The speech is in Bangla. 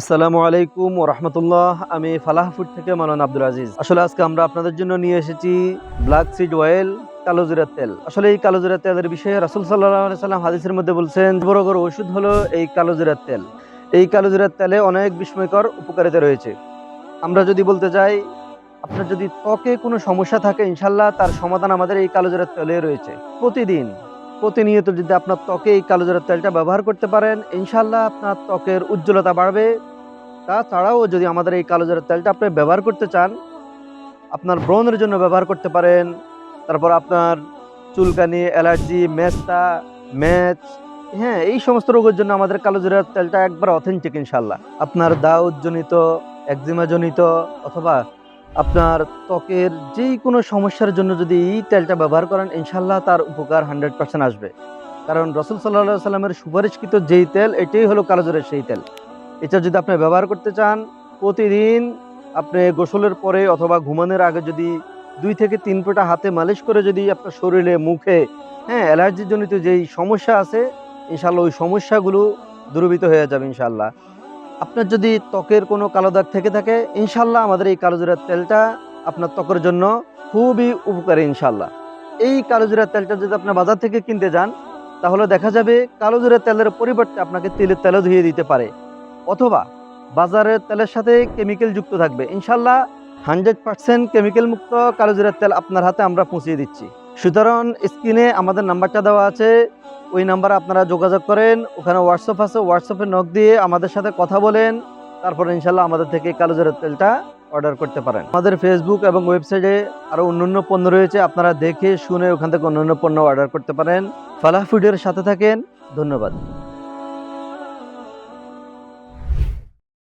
আসসালামু আলাইকুম রহমতুল্লাহ। আমি ফালাহ ফুড থেকে মালান আব্দুল আজিজ। আসলে আজকে আমরা আপনাদের জন্য নিয়ে এসেছি ব্ল্যাক সিড অয়েল কালোজিরা তেল। আসলে এই কালোজিরা তেলের বিষয়ে রাসুল সাল্লাহ সাল্লাম হাদিসের মধ্যে বলছেন বড় বড় ওষুধ হলো এই কালোজিরার তেল। এই কালোজিরার তেলে অনেক বিস্ময়কর উপকারিতা রয়েছে। আমরা যদি বলতে যাই, আপনার যদি ত্বকে কোনো সমস্যা থাকে ইনশাল্লাহ তার সমাধান আমাদের এই কালোজিরার তেলে রয়েছে। প্রতিদিন প্রতিনিয়ত যদি আপনার ত্বকে এই কালো কালোজিরার তেলটা ব্যবহার করতে পারেন ইনশাল্লাহ আপনার ত্বকের উজ্জ্বলতা বাড়বে। তাছাড়াও যদি আমাদের এই কালো কালোজিরার তেলটা আপনি ব্যবহার করতে চান, আপনার ব্রণের জন্য ব্যবহার করতে পারেন, তারপর আপনার চুলকানি, অ্যালার্জি, মেস্তা, ম্যাচ হ্যাঁ এই সমস্ত রোগের জন্য আমাদের কালো কালোজিরার তেলটা একবার অথেন্টিক ইনশাল্লাহ আপনার দাউদজনিত, একজিমাজনিত অথবা আপনার ত্বকের যেই কোনো সমস্যার জন্য যদি এই তেলটা ব্যবহার করেন ইনশাল্লাহ তার উপকার হান্ড্রেড পার্সেন্ট আসবে। কারণ রসুল সাল্লাহ সাল্লামের সুপারিশকৃত যেই তেল, এটাই হলো কালোজরের সেই তেল। এটা যদি আপনি ব্যবহার করতে চান, প্রতিদিন আপনি গোসলের পরে অথবা ঘুমানোর আগে যদি দুই থেকে তিন ফোঁটা হাতে মালিশ করে যদি আপনার শরীরে, মুখে হ্যাঁ অ্যালার্জির জনিত যেই সমস্যা আছে ইনশাল্লাহ ওই সমস্যাগুলো দূরীভূত হয়ে যাবে ইনশাল্লাহ আপনার যদি ত্বকের কোনো কালো দাগ থেকে থাকে, ইনশাল্লাহ আমাদের এই কালোজিরার তেলটা আপনার ত্বকের জন্য খুবই উপকারী ইনশাল্লাহ। এই কালোজিরার তেলটা যদি আপনার বাজার থেকে কিনতে যান, তাহলে দেখা যাবে কালোজিরার তেলের পরিবর্তে আপনাকে তিলের তেলও ধুয়ে দিতে পারে। অথবা বাজারের তেলের সাথে কেমিক্যাল যুক্ত থাকবে। ইনশাল্লাহ হান্ড্রেড পার্সেন্ট কেমিক্যাল মুক্ত কালোজিরার তেল আপনার হাতে আমরা পৌঁছিয়ে দিচ্ছি। সুতরাং স্ক্রিনে আমাদের নাম্বারটা দেওয়া আছে ওই নাম্বারে আপনারা যোগাযোগ করেন, ওখানে হোয়াটসঅ্যাপ আছে হোয়াটসঅ্যাপে নক দিয়ে আমাদের সাথে কথা বলেন, তারপর ইনশাল্লাহ আমাদের থেকে কালোজার তেলটা অর্ডার করতে পারেন। আমাদের ফেসবুক এবং ওয়েবসাইটে আরও অন্যান্য পণ্য রয়েছে, আপনারা দেখে শুনে ওখান থেকে অন্যান্য পণ্য অর্ডার করতে পারেন। ফালাহ ফুডের সাথে থাকেন, ধন্যবাদ।